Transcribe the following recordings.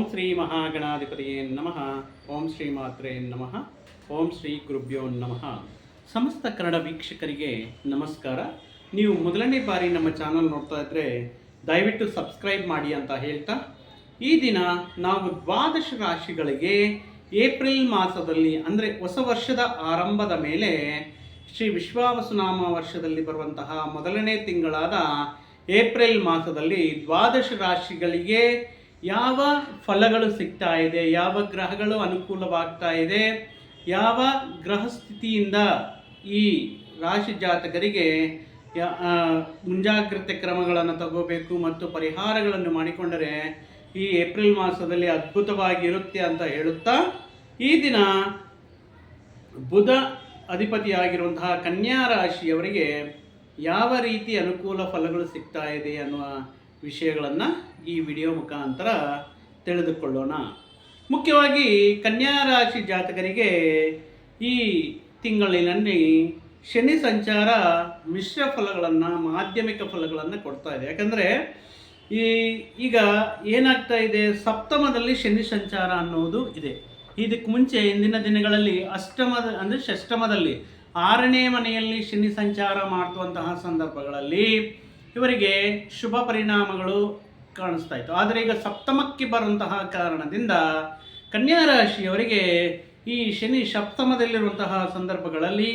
ಓಂ ಶ್ರೀ ಮಹಾಗಣಾಧಿಪತಿಯೇ ನಮಃ. ಓಂ ಶ್ರೀ ಮಾತ್ರೇ ನಮಃ. ಓಂ ಶ್ರೀ ಗುರುಭ್ಯೋ ನಮಃ. ಸಮಸ್ತ ಕನ್ನಡ ವೀಕ್ಷಕರಿಗೆ ನಮಸ್ಕಾರ. ನೀವು ಮೊದಲನೇ ಬಾರಿ ನಮ್ಮ ಚಾನಲ್ ನೋಡ್ತಾ ಇದ್ದರೆ ದಯವಿಟ್ಟು ಸಬ್ಸ್ಕ್ರೈಬ್ ಮಾಡಿ ಅಂತ ಹೇಳ್ತಾ, ಈ ದಿನ ನಾವು ದ್ವಾದಶ ರಾಶಿಗಳಿಗೆ ಏಪ್ರಿಲ್ ಮಾಸದಲ್ಲಿ, ಅಂದರೆ ಹೊಸ ವರ್ಷದ ಆರಂಭದ ಮೇಲೆ ಶ್ರೀ ವಿಶ್ವಾವಸುನಾಮ ವರ್ಷದಲ್ಲಿ ಬರುವಂತಹ ಮೊದಲನೇ ತಿಂಗಳಾದ ಏಪ್ರಿಲ್ ಮಾಸದಲ್ಲಿ ದ್ವಾದಶ ರಾಶಿಗಳಿಗೆ ಯಾವ ಫಲಗಳು ಸಿಗ್ತಾ ಇದೆ, ಯಾವ ಗ್ರಹಗಳು ಅನುಕೂಲವಾಗ್ತಾ ಇದೆ, ಯಾವ ಗ್ರಹ ಸ್ಥಿತಿಯಿಂದ ಈ ರಾಶಿ ಜಾತಕರಿಗೆ ಮುಂಜಾಗ್ರತೆ ಕ್ರಮಗಳನ್ನು ತಗೋಬೇಕು ಮತ್ತು ಪರಿಹಾರಗಳನ್ನು ಮಾಡಿಕೊಂಡರೆ ಈ ಏಪ್ರಿಲ್ ಮಾಸದಲ್ಲಿ ಅದ್ಭುತವಾಗಿರುತ್ತೆ ಅಂತ ಹೇಳುತ್ತಾ, ಈ ದಿನ ಬುಧ ಅಧಿಪತಿಯಾಗಿರುವಂತಹ ಕನ್ಯಾ ರಾಶಿಯವರಿಗೆ ಯಾವ ರೀತಿ ಅನುಕೂಲ ಫಲಗಳು ಸಿಗ್ತಾ ಇದೆ ಅನ್ನುವ ವಿಷಯಗಳನ್ನು ಈ ವಿಡಿಯೋ ಮುಖಾಂತರ ತಿಳಿದುಕೊಳ್ಳೋಣ. ಮುಖ್ಯವಾಗಿ ಕನ್ಯಾ ರಾಶಿ ಜಾತಕರಿಗೆ ಈ ತಿಂಗಳಿನಲ್ಲಿ ಶನಿ ಸಂಚಾರ ಮಿಶ್ರ ಫಲಗಳನ್ನು, ಮಾಧ್ಯಮಿಕ ಫಲಗಳನ್ನು ಕೊಡ್ತಾ ಇದೆ. ಯಾಕಂದರೆ ಈ ಈಗ ಏನಾಗ್ತಾ ಇದೆ, ಸಪ್ತಮದಲ್ಲಿ ಶನಿ ಸಂಚಾರ ಅನ್ನೋದು ಇದೆ. ಇದಕ್ಕೆ ಮುಂಚೆ ಇಂದಿನ ದಿನಗಳಲ್ಲಿ ಅಷ್ಟಮದ, ಅಂದರೆ ಷಷ್ಟಮದಲ್ಲಿ ಆರನೇ ಮನೆಯಲ್ಲಿ ಶನಿ ಸಂಚಾರ ಮಾಡುವಂತಹ ಸಂದರ್ಭಗಳಲ್ಲಿ ಇವರಿಗೆ ಶುಭ ಪರಿಣಾಮಗಳು ಕಾಣಿಸ್ತಾ ಇತ್ತು. ಆದರೆ ಈಗ ಸಪ್ತಮಕ್ಕೆ ಬರುವಂತಹ ಕಾರಣದಿಂದ ಕನ್ಯಾ ರಾಶಿಯವರಿಗೆ ಈ ಶನಿ ಸಪ್ತಮದಲ್ಲಿರುವಂತಹ ಸಂದರ್ಭಗಳಲ್ಲಿ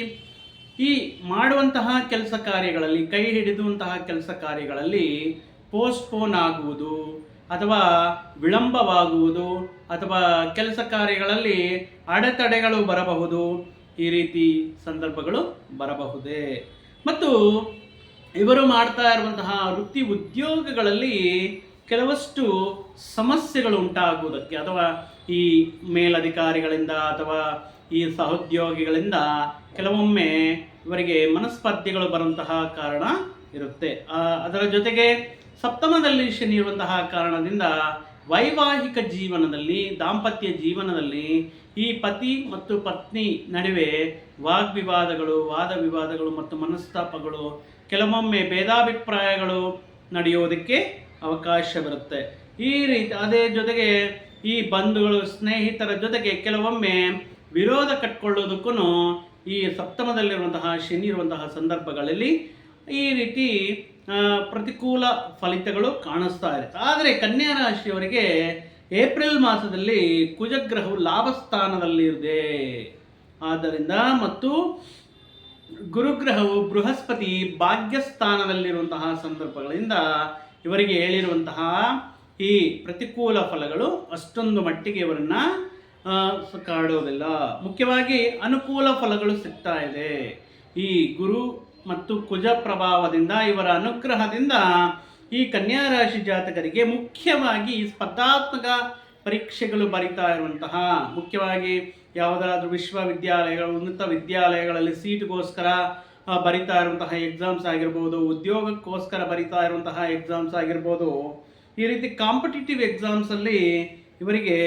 ಈ ಮಾಡುವಂತಹ ಕೆಲಸ ಕಾರ್ಯಗಳಲ್ಲಿ, ಕೈ ಹಿಡಿದುವಂತಹ ಕೆಲಸ ಕಾರ್ಯಗಳಲ್ಲಿ ಪೋಸ್ಟ್ಪೋನ್ ಆಗುವುದು ಅಥವಾ ವಿಳಂಬವಾಗುವುದು ಅಥವಾ ಕೆಲಸ ಕಾರ್ಯಗಳಲ್ಲಿ ಅಡೆತಡೆಗಳು ಬರಬಹುದು ಈ ರೀತಿ ಸಂದರ್ಭಗಳು ಬರಬಹುದೇ. ಮತ್ತು ಇವರು ಮಾಡ್ತಾ ಇರುವಂತಹ ವೃತ್ತಿ ಉದ್ಯೋಗಗಳಲ್ಲಿ ಕೆಲವಷ್ಟು ಸಮಸ್ಯೆಗಳು ಉಂಟಾಗುವುದಕ್ಕೆ ಅಥವಾ ಈ ಮೇಲಧಿಕಾರಿಗಳಿಂದ ಅಥವಾ ಈ ಸಹೋದ್ಯೋಗಿಗಳಿಂದ ಕೆಲವೊಮ್ಮೆ ಇವರಿಗೆ ಮನಸ್ಪರ್ಧೆಗಳು ಬರುವಂತಹ ಕಾರಣ ಇರುತ್ತೆ. ಅದರ ಜೊತೆಗೆ ಸಪ್ತಮದಲ್ಲಿ ಶನಿ ಇರುವಂತಹ ಕಾರಣದಿಂದ ವೈವಾಹಿಕ ಜೀವನದಲ್ಲಿ, ದಾಂಪತ್ಯ ಜೀವನದಲ್ಲಿ ಈ ಪತಿ ಮತ್ತು ಪತ್ನಿ ನಡುವೆ ವಾಗ್ವಿವಾದಗಳು ವಾದ ವಿವಾದಗಳು ಮತ್ತು ಮನಸ್ತಾಪಗಳು ಕೆಲವೊಮ್ಮೆ ಭೇದಾಭಿಪ್ರಾಯಗಳು ನಡೆಯೋದಕ್ಕೆ ಅವಕಾಶವಿರುತ್ತೆ ಈ ರೀತಿ, ಅದೇ ಜೊತೆಗೆ ಈ ಬಂಧುಗಳು, ಸ್ನೇಹಿತರ ಜೊತೆಗೆ ಕೆಲವೊಮ್ಮೆ ವಿರೋಧ ಕಟ್ಕೊಳ್ಳೋದಕ್ಕೂ ಈ ಸಪ್ತಮದಲ್ಲಿರುವಂತಹ ಶನಿ ಇರುವಂತಹ ಸಂದರ್ಭಗಳಲ್ಲಿ ಈ ರೀತಿ ಪ್ರತಿಕೂಲ ಫಲಿತಗಳು ಕಾಣಿಸ್ತಾ ಇರುತ್ತೆ ಆದರೆ ಕನ್ಯಾ ರಾಶಿಯವರಿಗೆ ಏಪ್ರಿಲ್ ಮಾಸದಲ್ಲಿ ಕುಜಗ್ರಹವು ಲಾಭ ಸ್ಥಾನದಲ್ಲಿದೆ ಆದ್ದರಿಂದ ಮತ್ತು ಗುರುಗ್ರಹವು ಬೃಹಸ್ಪತಿ ಭಾಗ್ಯಸ್ಥಾನದಲ್ಲಿರುವಂತಹ ಸಂದರ್ಭಗಳಿಂದ ಇವರಿಗೆ ಹೇಳಿರುವಂತಹ ಈ ಪ್ರತಿಕೂಲ ಫಲಗಳು ಅಷ್ಟೊಂದು ಮಟ್ಟಿಗೆ ಇವರನ್ನ ಕಾಡೋದಿಲ್ಲ. ಮುಖ್ಯವಾಗಿ ಅನುಕೂಲ ಫಲಗಳು ಸಿಗ್ತಾ ಇದೆ. ಈ ಗುರು ಮತ್ತು ಕುಜ ಪ್ರಭಾವದಿಂದ, ಇವರ ಅನುಗ್ರಹದಿಂದ ಈ ಕನ್ಯಾ ರಾಶಿ ಜಾತಕರಿಗೆ ಮುಖ್ಯವಾಗಿ ಸ್ಪರ್ಧಾತ್ಮಕ ಪರೀಕ್ಷೆಗಳು ಬರಿತಾ ಇರುವಂತಹ, ಮುಖ್ಯವಾಗಿ ಯಾವುದಾದ್ರೂ ವಿಶ್ವವಿದ್ಯಾಲಯಗಳು, ಉನ್ನತ ವಿದ್ಯಾಲಯಗಳಲ್ಲಿ ಸೀಟ್ಗೋಸ್ಕರ ಬರಿತಾ ಇರುವಂತಹ ಎಕ್ಸಾಮ್ಸ್ ಆಗಿರ್ಬೋದು, ಉದ್ಯೋಗಕ್ಕೋಸ್ಕರ ಬರಿತಾ ಇರುವಂತಹ ಎಕ್ಸಾಮ್ಸ್ ಆಗಿರ್ಬೋದು, ಈ ರೀತಿ ಕಾಂಪಿಟೇಟಿವ್ ಎಕ್ಸಾಮ್ಸಲ್ಲಿ ಇವರಿಗೆ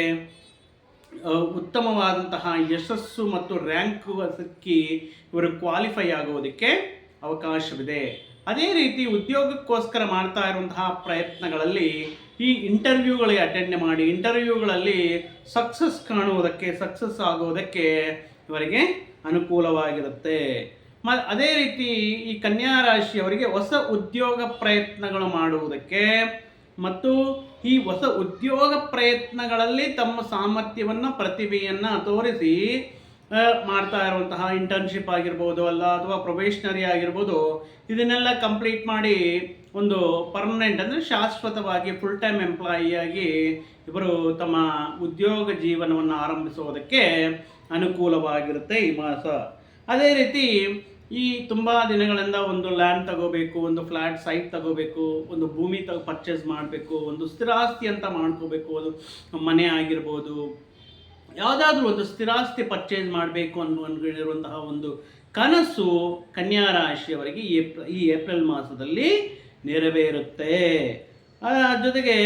ಉತ್ತಮವಾದಂತಹ ಯಶಸ್ಸು ಮತ್ತು ರ್ಯಾಂಕ್ ಸಿಕ್ಕಿ ಇವರು ಕ್ವಾಲಿಫೈ ಆಗುವುದಕ್ಕೆ ಅವಕಾಶವಿದೆ. ಅದೇ ರೀತಿ ಉದ್ಯೋಗಕ್ಕೋಸ್ಕರ ಮಾಡ್ತಾ ಇರುವಂತಹ ಪ್ರಯತ್ನಗಳಲ್ಲಿ ಈ ಇಂಟರ್ವ್ಯೂಗಳಿಗೆ ಅಟೆಂಡ್ ಮಾಡಿ ಇಂಟರ್ವ್ಯೂಗಳಲ್ಲಿ ಸಕ್ಸಸ್ ಕಾಣುವುದಕ್ಕೆ ಸಕ್ಸಸ್ ಆಗುವುದಕ್ಕೆ ಇವರಿಗೆ ಅನುಕೂಲವಾಗಿರುತ್ತೆ. ಮ, ಅದೇ ರೀತಿ ಈ ಕನ್ಯಾ ರಾಶಿಯವರಿಗೆ ಹೊಸ ಉದ್ಯೋಗ ಪ್ರಯತ್ನಗಳು ಮಾಡುವುದಕ್ಕೆ ಮತ್ತು ಈ ಹೊಸ ಉದ್ಯೋಗ ಪ್ರಯತ್ನಗಳಲ್ಲಿ ತಮ್ಮ ಸಾಮರ್ಥ್ಯವನ್ನು, ಪ್ರತಿಭೆಯನ್ನು ತೋರಿಸಿ ಮಾಡ್ತಾ ಇರುವಂತಹ ಇಂಟರ್ನ್ಶಿಪ್ ಆಗಿರ್ಬೋದು ಅಲ್ಲ, ಅಥವಾ ಪ್ರೊಬೇಷನರಿ ಆಗಿರ್ಬೋದು, ಇದನ್ನೆಲ್ಲ ಕಂಪ್ಲೀಟ್ ಮಾಡಿ ಒಂದು ಪರ್ಮನೆಂಟ್ ಅಂದರೆ ಶಾಶ್ವತವಾಗಿ ಫುಲ್ ಟೈಮ್ ಎಂಪ್ಲಾಯಿಯಾಗಿ ಇವರು ತಮ್ಮ ಉದ್ಯೋಗ ಜೀವನವನ್ನು ಆರಂಭಿಸುವುದಕ್ಕೆ ಅನುಕೂಲವಾಗಿರುತ್ತೆ ಈ ಮಾಸ. ಅದೇ ರೀತಿ ಈ ತುಂಬ ದಿನಗಳಿಂದ ಒಂದು ಲ್ಯಾಂಡ್ ತಗೋಬೇಕು, ಒಂದು ಫ್ಲ್ಯಾಟ್ ಸೈಟ್ ತಗೋಬೇಕು, ಒಂದು ಭೂಮಿ ತಗೋ ಪರ್ಚೇಸ್ ಮಾಡಬೇಕು, ಒಂದು ಸ್ಥಿರಾಸ್ತಿ ಅಂತ ಮಾಡ್ಕೋಬೇಕು, ಅದು ಮನೆ ಆಗಿರ್ಬೋದು. ಯಾವುದಾದ್ರೂ ಒಂದು ಸ್ಥಿರಾಸ್ತಿ ಪರ್ಚೇಸ್ ಮಾಡಬೇಕು ಅನ್ನುವಂತಹ ಒಂದು ಕನಸು ಕನ್ಯಾ ರಾಶಿಯವರಿಗೆ ಏಪ್ರಿಲ್ ಈ ಏಪ್ರಿಲ್ ಮಾಸದಲ್ಲಿ ನೆರವೇರುತ್ತೆ ಜೊತೆಗೆ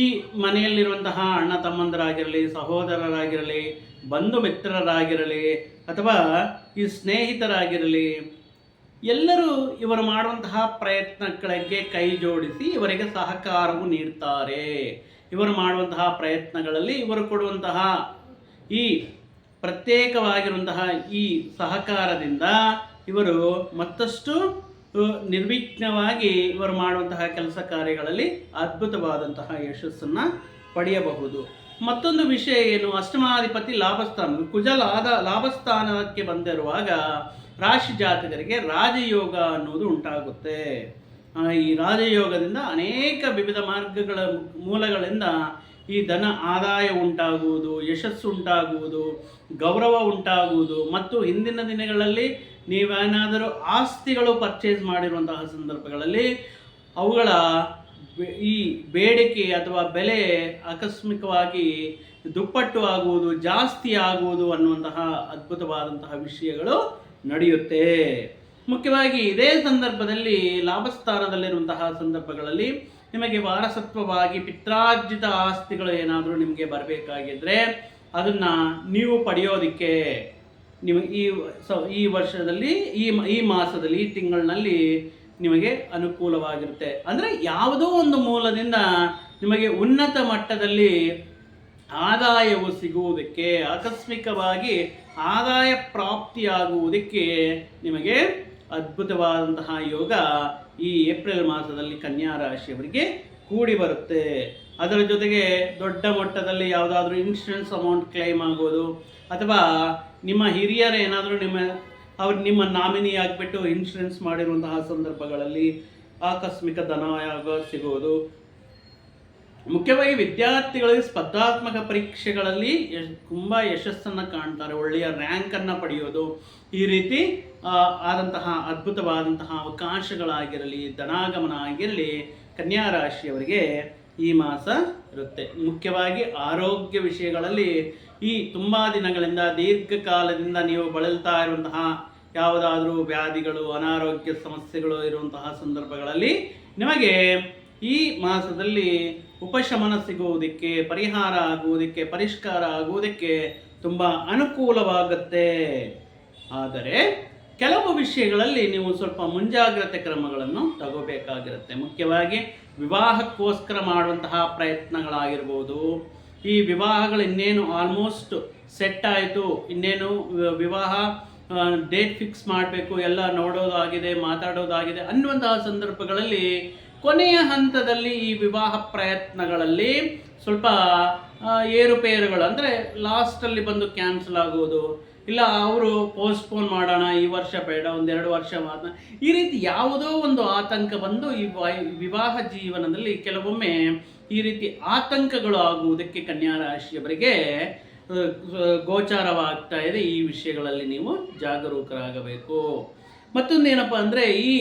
ಈ ಮನೆಯಲ್ಲಿರುವಂತಹ ಅಣ್ಣ ತಮ್ಮಂದರಾಗಿರಲಿ, ಸಹೋದರರಾಗಿರಲಿ, ಬಂಧು ಮಿತ್ರರಾಗಿರಲಿ, ಅಥವಾ ಈ ಸ್ನೇಹಿತರಾಗಿರಲಿ, ಎಲ್ಲರೂ ಇವರು ಮಾಡುವಂತಹ ಪ್ರಯತ್ನಗಳಿಗೆ ಕೈ ಜೋಡಿಸಿ ಇವರಿಗೆ ಸಹಕಾರವು ನೀಡ್ತಾರೆ. ಇವರು ಮಾಡುವಂತಹ ಪ್ರಯತ್ನಗಳಲ್ಲಿ ಇವರು ಕೊಡುವಂತಹ ಈ ಪ್ರತ್ಯೇಕವಾಗಿರುವಂತಹ ಈ ಸಹಕಾರದಿಂದ ಇವರು ಮತ್ತಷ್ಟು ನಿರ್ವಿಘ್ನವಾಗಿ ಇವರು ಮಾಡುವಂತಹ ಕೆಲಸ ಕಾರ್ಯಗಳಲ್ಲಿ ಅದ್ಭುತವಾದಂತಹ ಯಶಸ್ಸನ್ನು ಪಡೆಯಬಹುದು. ಮತ್ತೊಂದು ವಿಷಯ ಏನು? ಅಷ್ಟಮಾಧಿಪತಿ ಲಾಭಸ್ಥಾನ ಕುಜ ಲಾಭ ಲಾಭಸ್ಥಾನಕ್ಕೆ ಬಂದಿರುವಾಗ ರಾಶಿ ಜಾತಕರಿಗೆ ರಾಜಯೋಗ ಅನ್ನೋದು ಉಂಟಾಗುತ್ತೆ. ಈ ರಾಜಯೋಗದಿಂದ ಅನೇಕ ವಿವಿಧ ಮಾರ್ಗಗಳ ಮೂಲಗಳಿಂದ ಈ ಧನ ಆದಾಯ ಉಂಟಾಗುವುದು, ಯಶಸ್ಸು ಉಂಟಾಗುವುದು, ಗೌರವ ಉಂಟಾಗುವುದು. ಮತ್ತು ಹಿಂದಿನ ದಿನಗಳಲ್ಲಿ ನೀವೇನಾದರೂ ಆಸ್ತಿಗಳು ಪರ್ಚೇಸ್ ಮಾಡಿರುವಂತಹ ಸಂದರ್ಭಗಳಲ್ಲಿ ಅವುಗಳ ಈ ಬೇಡಿಕೆ ಅಥವಾ ಬೆಲೆ ಆಕಸ್ಮಿಕವಾಗಿ ದುಪ್ಪಟ್ಟು ಆಗುವುದು, ಜಾಸ್ತಿ ಆಗುವುದು ಅನ್ನುವಂತಹ ಅದ್ಭುತವಾದಂತಹ ವಿಷಯಗಳು ನಡೆಯುತ್ತೆ. ಮುಖ್ಯವಾಗಿ ಇದೇ ಸಂದರ್ಭದಲ್ಲಿ ಲಾಭಸ್ಥಾನದಲ್ಲಿರುವಂತಹ ಸಂದರ್ಭಗಳಲ್ಲಿ ನಿಮಗೆ ವಾರಸತ್ವವಾಗಿ ಪಿತ್ರಾರ್ಜಿತ ಆಸ್ತಿಗಳು ಏನಾದರೂ ನಿಮಗೆ ಬರಬೇಕಾಗಿದ್ರೆ ಅದನ್ನು ನೀವು ಪಡೆಯೋದಕ್ಕೆ ನೀವು ಈ ಸ ಈ ವರ್ಷದಲ್ಲಿ, ಈ ಈ ಮಾಸದಲ್ಲಿ, ಈ ತಿಂಗಳಿನಲ್ಲಿ ನಿಮಗೆ ಅನುಕೂಲವಾಗಿರುತ್ತೆ. ಅಂದರೆ ಯಾವುದೋ ಒಂದು ಮೂಲದಿಂದ ನಿಮಗೆ ಉನ್ನತ ಮಟ್ಟದಲ್ಲಿ ಆದಾಯವು ಸಿಗುವುದಕ್ಕೆ, ಆಕಸ್ಮಿಕವಾಗಿ ಆದಾಯ ಪ್ರಾಪ್ತಿಯಾಗುವುದಕ್ಕೆ ನಿಮಗೆ ಅದ್ಭುತವಾದಂತಹ ಯೋಗ ಈ ಏಪ್ರಿಲ್ ಮಾಸದಲ್ಲಿ ಕನ್ಯಾ ರಾಶಿಯವರಿಗೆ ಕೂಡಿ ಬರುತ್ತೆ. ಅದರ ಜೊತೆಗೆ ದೊಡ್ಡ ಮಟ್ಟದಲ್ಲಿ ಯಾವುದಾದ್ರೂ ಇನ್ಶೂರೆನ್ಸ್ ಅಮೌಂಟ್ ಕ್ಲೈಮ್ ಆಗೋದು ಅಥವಾ ನಿಮ್ಮ ಹಿರಿಯರು ಏನಾದರೂ ನಿಮ್ಮ ಅವ್ರು ನಿಮ್ಮ ನಾಮಿನಿ ಆಗಿಬಿಟ್ಟು ಇನ್ಶೂರೆನ್ಸ್ ಮಾಡಿರುವಂತಹ ಸಂದರ್ಭಗಳಲ್ಲಿ ಆಕಸ್ಮಿಕ ಧನಾಯೋಗ ಸಿಗುವುದು. ಮುಖ್ಯವಾಗಿ ವಿದ್ಯಾರ್ಥಿಗಳಿಗೆ ಸ್ಪರ್ಧಾತ್ಮಕ ಪರೀಕ್ಷೆಗಳಲ್ಲಿ ತುಂಬ ಯಶಸ್ಸನ್ನು ಕಾಣ್ತಾರೆ, ಒಳ್ಳೆಯ ರ್ಯಾಂಕನ್ನು ಪಡೆಯೋದು. ಈ ರೀತಿ ಆದಂತಹ ಅದ್ಭುತವಾದಂತಹ ಅವಕಾಶಗಳಾಗಿರಲಿ, ಧನಾಗಮನ ಆಗಿರಲಿ ಕನ್ಯಾ ರಾಶಿಯವರಿಗೆ ಈ ಮಾಸ ಇರುತ್ತೆ. ಮುಖ್ಯವಾಗಿ ಆರೋಗ್ಯ ವಿಷಯಗಳಲ್ಲಿ ಈ ತುಂಬ ದಿನಗಳಿಂದ, ದೀರ್ಘಕಾಲದಿಂದ ನೀವು ಬಳಲ್ತಾ ಇರುವಂತಹ ಯಾವುದಾದ್ರೂ ವ್ಯಾಧಿಗಳು, ಅನಾರೋಗ್ಯ ಸಮಸ್ಯೆಗಳು ಇರುವಂತಹ ಸಂದರ್ಭಗಳಲ್ಲಿ ನಿಮಗೆ ಈ ಮಾಸದಲ್ಲಿ ಉಪಶಮನ ಸಿಗುವುದಕ್ಕೆ, ಪರಿಹಾರ ಆಗುವುದಕ್ಕೆ, ಪರಿಷ್ಕಾರ ಆಗುವುದಕ್ಕೆ ತುಂಬ ಅನುಕೂಲವಾಗುತ್ತೆ. ಆದರೆ ಕೆಲವು ವಿಷಯಗಳಲ್ಲಿ ನೀವು ಸ್ವಲ್ಪ ಮುಂಜಾಗ್ರತೆ ಕ್ರಮಗಳನ್ನು ತಗೋಬೇಕಾಗಿರುತ್ತೆ. ಮುಖ್ಯವಾಗಿ ವಿವಾಹಕ್ಕೋಸ್ಕರ ಮಾಡುವಂತಹ ಪ್ರಯತ್ನಗಳಾಗಿರ್ಬೋದು ಈ ವಿವಾಹಗಳು ಇನ್ನೇನು ಆಲ್ಮೋಸ್ಟ್ ಸೆಟ್ ಆಯಿತು, ಇನ್ನೇನು ವಿವಾಹ ಡೇಟ್ ಫಿಕ್ಸ್ ಮಾಡಬೇಕು, ಎಲ್ಲ ನೋಡೋದಾಗಿದೆ, ಮಾತಾಡೋದಾಗಿದೆ ಅನ್ನುವಂತಹ ಸಂದರ್ಭಗಳಲ್ಲಿ ಕೊನೆಯ ಹಂತದಲ್ಲಿ ಈ ವಿವಾಹ ಪ್ರಯತ್ನಗಳಲ್ಲಿ ಸ್ವಲ್ಪ ಏರುಪೇರುಗಳು, ಅಂದರೆ ಲಾಸ್ಟಲ್ಲಿ ಬಂದು ಕ್ಯಾನ್ಸಲ್ ಆಗೋದು, ಇಲ್ಲ ಅವರು ಪೋಸ್ಟ್ಪೋನ್ ಮಾಡೋಣ, ಈ ವರ್ಷ ಬೇಡ, ಒಂದೆರಡು ವರ್ಷ ಮಾತ್ರ. ಈ ರೀತಿ ಯಾವುದೋ ಒಂದು ಆತಂಕ ಬಂದು ಈ ವಿವಾಹ ಜೀವನದಲ್ಲಿ ಕೆಲವೊಮ್ಮೆ ಈ ರೀತಿ ಆತಂಕಗಳು ಆಗುವುದಕ್ಕೆ ಕನ್ಯಾ ರಾಶಿಯವರಿಗೆ ಗೋಚಾರವಾಗ್ತಾ ಇದೆ. ಈ ವಿಷಯಗಳಲ್ಲಿ ನೀವು ಜಾಗರೂಕರಾಗಬೇಕು. ಮತ್ತೊಂದೇನಪ್ಪ ಅಂದರೆ, ಈ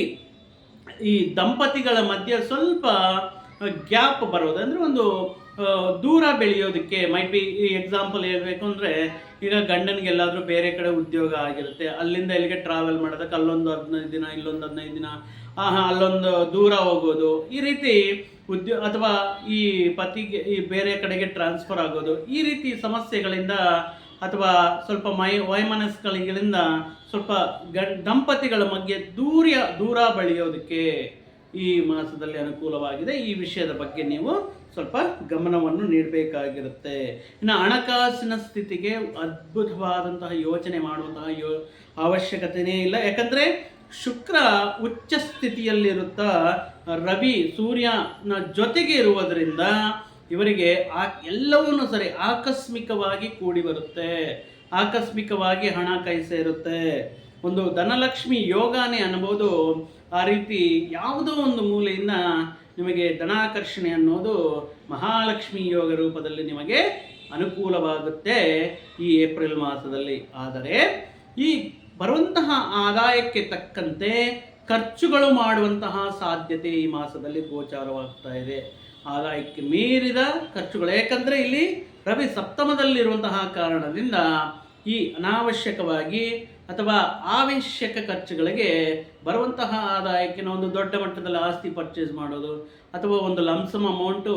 ಈ ದಂಪತಿಗಳ ಮಧ್ಯೆ ಸ್ವಲ್ಪ ಗ್ಯಾಪ್ ಬರೋದು. ಅಂದರೆ ಒಂದು ದೂರ ಬೆಳೆಯೋದಕ್ಕೆ ಮೈಟ್ ಬಿ ಈ ಎಕ್ಸಾಂಪಲ್ ಹೇಳಬೇಕು ಅಂದರೆ, ಈಗ ಗಂಡನಿಗೆ ಎಲ್ಲಾದರೂ ಬೇರೆ ಕಡೆ ಉದ್ಯೋಗ ಆಗಿರುತ್ತೆ. ಅಲ್ಲಿಂದ ಇಲ್ಲಿಗೆ ಟ್ರಾವೆಲ್ ಮಾಡೋದಕ್ಕೆ ಅಲ್ಲೊಂದು ಹದಿನೈದು ದಿನ, ಇಲ್ಲೊಂದು ಹದಿನೈದು ದಿನ ಅಲ್ಲೊಂದು ದೂರ ಹೋಗೋದು. ಈ ರೀತಿ ಉದ್ಯೋ, ಅಥವಾ ಈ ಪತಿಗೆ, ಈ ಬೇರೆ ಕಡೆಗೆ ಟ್ರಾನ್ಸ್ಫರ್ ಆಗೋದು, ಈ ರೀತಿ ಸಮಸ್ಯೆಗಳಿಂದ ಅಥವಾ ಸ್ವಲ್ಪ ಮೈ ವೈಮನಸ್ಗಳಿಂದ ಸ್ವಲ್ಪ ಗಂ ದಂಪತಿಗಳ ಮಧ್ಯೆ ದೂರ ದೂರ ಬೆಳೆಯೋದಕ್ಕೆ ಈ ಮಾಸದಲ್ಲಿ ಅನುಕೂಲವಾಗಿದೆ. ಈ ವಿಷಯದ ಬಗ್ಗೆ ನೀವು ಸ್ವಲ್ಪ ಗಮನವನ್ನು ನೀಡಬೇಕಾಗಿರುತ್ತೆ. ಇನ್ನು ಹಣಕಾಸಿನ ಸ್ಥಿತಿಗೆ ಅದ್ಭುತವಾದಂತಹ ಯೋಚನೆ ಮಾಡುವಂತಹ ಯೋ ಅವಶ್ಯಕತೆಯೇ ಇಲ್ಲ. ಯಾಕಂದರೆ ಶುಕ್ರ ಉಚ್ಚ ಸ್ಥಿತಿಯಲ್ಲಿರುತ್ತಾ ರವಿ ಸೂರ್ಯನ ಜೊತೆಗೆ ಇರುವುದರಿಂದ ಇವರಿಗೆ ಆ ಎಲ್ಲವನ್ನೂ ಸರಿ ಆಕಸ್ಮಿಕವಾಗಿ ಕೂಡಿ ಬರುತ್ತೆ. ಆಕಸ್ಮಿಕವಾಗಿ ಹಣ ಕೈ ಸೇರುತ್ತೆ ಒಂದು ಧನಲಕ್ಷ್ಮಿ ಯೋಗಾನೇ ಅನ್ನಬಹುದು. ಆ ರೀತಿ ಯಾವುದೋ ಒಂದು ಮೂಲೆಯಿಂದ ನಿಮಗೆ ಧನಾಕರ್ಷಣೆ ಅನ್ನೋದು ಮಹಾಲಕ್ಷ್ಮಿ ಯೋಗ ರೂಪದಲ್ಲಿ ನಿಮಗೆ ಅನುಕೂಲವಾಗುತ್ತೆ ಈ ಏಪ್ರಿಲ್ ಮಾಸದಲ್ಲಿ. ಆದರೆ ಈ ಬರುವಂತಹ ಆದಾಯಕ್ಕೆ ತಕ್ಕಂತೆ ಖರ್ಚುಗಳು ಮಾಡುವಂತಹ ಸಾಧ್ಯತೆ ಈ ಮಾಸದಲ್ಲಿ ಗೋಚಾರವಾಗ್ತಾ ಇದೆ. ಆದಾಯಕ್ಕೆ ಮೀರಿದ ಖರ್ಚುಗಳು. ಏಕೆಂದರೆ ಇಲ್ಲಿ ರವಿ ಸಪ್ತಮದಲ್ಲಿರುವಂತಹ ಕಾರಣದಿಂದ ಈ ಅನಾವಶ್ಯಕವಾಗಿ ಅಥವಾ ಅವಶ್ಯಕ ಖರ್ಚುಗಳಿಗೆ ಬರುವಂತಹ ಆದಾಯಕ್ಕೆ ಒಂದು ದೊಡ್ಡ ಮಟ್ಟದಲ್ಲಿ ಆಸ್ತಿ ಪರ್ಚೇಸ್ ಮಾಡೋದು ಅಥವಾ ಒಂದು ಲಂಸಮ್ ಅಮೌಂಟು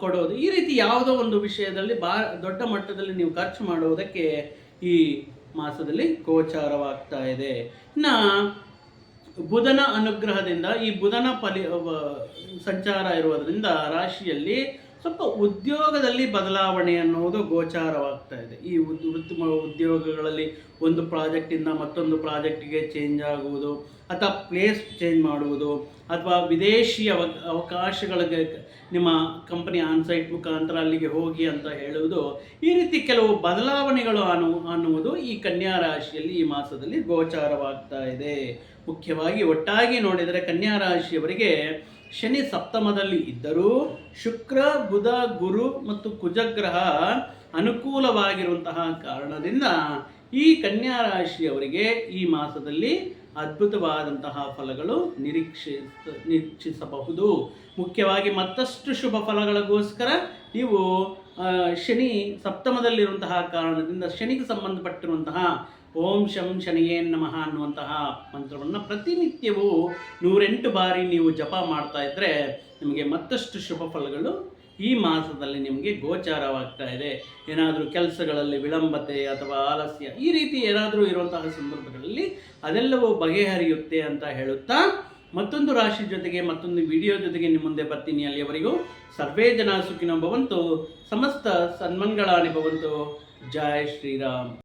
ಕೊಡೋದು. ಈ ರೀತಿ ಯಾವುದೋ ಒಂದು ವಿಷಯದಲ್ಲಿ ಬಾ, ದೊಡ್ಡ ಮಟ್ಟದಲ್ಲಿ ನೀವು ಖರ್ಚು ಮಾಡುವುದಕ್ಕೆ ಈ ಮಾಸದಲ್ಲಿ ಗೋಚಾರವಾಗ್ತಾ ಇದೆ. ಇನ್ನು ಬುಧನ ಅನುಗ್ರಹದಿಂದ ಈ ಬುಧನ ಫಲಿ ಸಂಚಾರ ಇರುವುದರಿಂದ ರಾಶಿಯಲ್ಲಿ ಸ್ವಲ್ಪ ಉದ್ಯೋಗದಲ್ಲಿ ಬದಲಾವಣೆ ಅನ್ನೋದು ಗೋಚಾರವಾಗ್ತಾ ಇದೆ. ಈ ವೃತ್ತಿ ಉದ್ಯೋಗಗಳಲ್ಲಿ ಒಂದು ಪ್ರಾಜೆಕ್ಟಿಂದ ಮತ್ತೊಂದು ಪ್ರಾಜೆಕ್ಟಿಗೆ ಚೇಂಜ್ ಆಗುವುದು, ಅಥವಾ ಪ್ಲೇಸ್ ಚೇಂಜ್ ಮಾಡುವುದು, ಅಥವಾ ವಿದೇಶಿ ಅವ, ಅವಕಾಶಗಳಿಗೆ ನಿಮ್ಮ ಕಂಪನಿ ಆನ್ಸೈಟ್ ಮುಖಾಂತರ ಅಲ್ಲಿಗೆ ಹೋಗಿ ಅಂತ ಹೇಳುವುದು, ಈ ರೀತಿ ಕೆಲವು ಬದಲಾವಣೆಗಳು ಅನ್ನು ಅನ್ನುವುದು ಈ ಕನ್ಯಾ ರಾಶಿಯಲ್ಲಿ ಈ ಮಾಸದಲ್ಲಿ ಗೋಚಾರವಾಗ್ತಾ ಇದೆ. ಮುಖ್ಯವಾಗಿ ಒಟ್ಟಾಗಿ ನೋಡಿದರೆ ಕನ್ಯಾ ರಾಶಿಯವರಿಗೆ ಶನಿ ಸಪ್ತಮದಲ್ಲಿ ಇದ್ದರೂ ಶುಕ್ರ, ಬುಧ, ಗುರು ಮತ್ತು ಕುಜಗ್ರಹ ಅನುಕೂಲವಾಗಿರುವಂತಹ ಕಾರಣದಿಂದ ಈ ಕನ್ಯಾ ರಾಶಿಯವರಿಗೆ ಈ ಮಾಸದಲ್ಲಿ ಅದ್ಭುತವಾದಂತಹ ಫಲಗಳು ನಿರೀಕ್ಷಿಸ ನಿರೀಕ್ಷಿಸಬಹುದು. ಮುಖ್ಯವಾಗಿ ಮತ್ತಷ್ಟು ಶುಭ ಫಲಗಳಿಗೋಸ್ಕರ ನೀವು ಶನಿ ಸಪ್ತಮದಲ್ಲಿರುವಂತಹ ಕಾರಣದಿಂದ ಶನಿಗೆ ಸಂಬಂಧಪಟ್ಟಿರುವಂತಹ ಓಂ ಶಂ ಶನಿಯೇ ನಮಃ ಅನ್ನುವಂತಹ ಮಂತ್ರವನ್ನು ಪ್ರತಿನಿತ್ಯವೂ ನೂರೆಂಟು ಬಾರಿ ನೀವು ಜಪ ಮಾಡ್ತಾ ಇದ್ದರೆ ನಿಮಗೆ ಮತ್ತಷ್ಟು ಶುಭ ಫಲಗಳು ಈ ಮಾಸದಲ್ಲಿ ನಿಮಗೆ ಗೋಚಾರವಾಗ್ತಾ ಇದೆ. ಏನಾದರೂ ಕೆಲಸಗಳಲ್ಲಿ ವಿಳಂಬತೆ ಅಥವಾ ಆಲಸ್ಯ, ಈ ರೀತಿ ಏನಾದರೂ ಇರುವಂತಹ ಸಂದರ್ಭಗಳಲ್ಲಿ ಅದೆಲ್ಲವೂ ಬಗೆಹರಿಯುತ್ತೆ ಅಂತ ಹೇಳುತ್ತಾ ಮತ್ತೊಂದು ರಾಶಿ ಜೊತೆಗೆ ಮತ್ತೊಂದು ವಿಡಿಯೋ ಜೊತೆಗೆ ನಿಮ್ಮ ಮುಂದೆ ಬರ್ತೀನಿ. ಅಲ್ಲಿಯವರೆಗೂ ಸರ್ವೇ ಜನ ಸುಖಿನೋ ಭವಂತು, ಸಮಸ್ತ ಸನ್ಮಂಗಳಾನಿ ಭವಂತು. ಜಯ ಶ್ರೀರಾಮ್.